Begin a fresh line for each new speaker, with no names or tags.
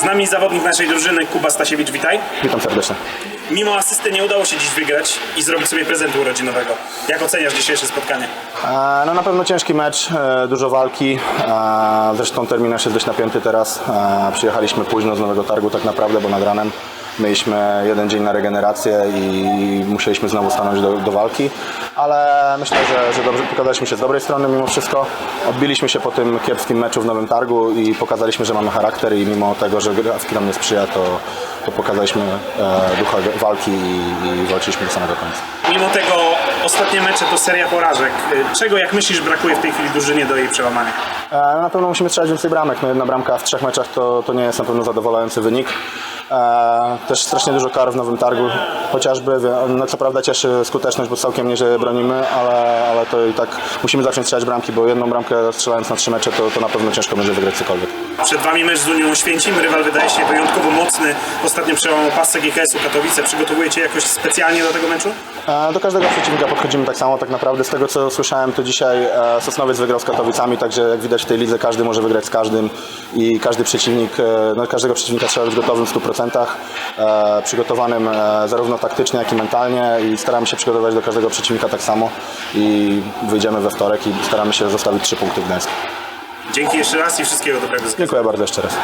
Z nami zawodnik naszej drużyny, Kuba Stasiewicz, witaj.
Witam serdecznie.
Mimo asysty nie udało się dziś wygrać i zrobić sobie prezentu urodzinowego. Jak oceniasz dzisiejsze spotkanie?
E, No na pewno ciężki mecz, e, dużo walki. E, Zresztą terminarz jest dość napięty teraz. E, Przyjechaliśmy późno z Nowego Targu tak naprawdę, bo nad ranem mieliśmy jeden dzień na regenerację i musieliśmy znowu stanąć do, do walki. Ale myślę, że, że dobrze pokazaliśmy się z dobrej strony mimo wszystko. Odbiliśmy się po tym kiepskim meczu w Nowym Targu i pokazaliśmy, że mamy charakter i mimo tego, że grafiki nam nie sprzyja, to, to pokazaliśmy e, ducha walki i, i walczyliśmy do samego końca.
Mimo tego ostatnie mecze to seria porażek. Czego, jak myślisz, brakuje w tej chwili drużynie do jej przełamania?
E, Na pewno musimy strzelać więcej bramek. No jedna bramka w trzech meczach to, to nie jest na pewno zadowalający wynik. E, też strasznie dużo kar w Nowym Targu, chociażby. No, co prawda cieszy skuteczność, bo całkiem nieźle bronimy, ale, ale to i tak musimy zacząć strzelać bramki, bo jedną bramkę strzelając na trzy mecze to, to na pewno ciężko będzie wygrać cokolwiek.
Przed Wami mecz z Unią Święcim. Rywal wydaje się wyjątkowo mocny. Ostatnio przełamał pasę GKS-u Katowice. Przygotowujecie jakoś specjalnie do tego meczu?
E, Do każdego przeciwnika podchodzimy tak samo tak naprawdę. Z tego co słyszałem to dzisiaj e, Sosnowiec wygrał z Katowicami, także jak widać w tej lidze każdy może wygrać z każdym i każdy przeciwnik, no każdego przeciwnika trzeba być gotowym w 100%, e, przygotowanym e, zarówno taktycznie jak i mentalnie i staramy się przygotować do każdego przeciwnika tak samo i wyjdziemy we wtorek i staramy się zostawić trzy punkty w Gdańsku.
Dzięki jeszcze raz i wszystkiego dobrego.
Dziękuję bardzo jeszcze raz.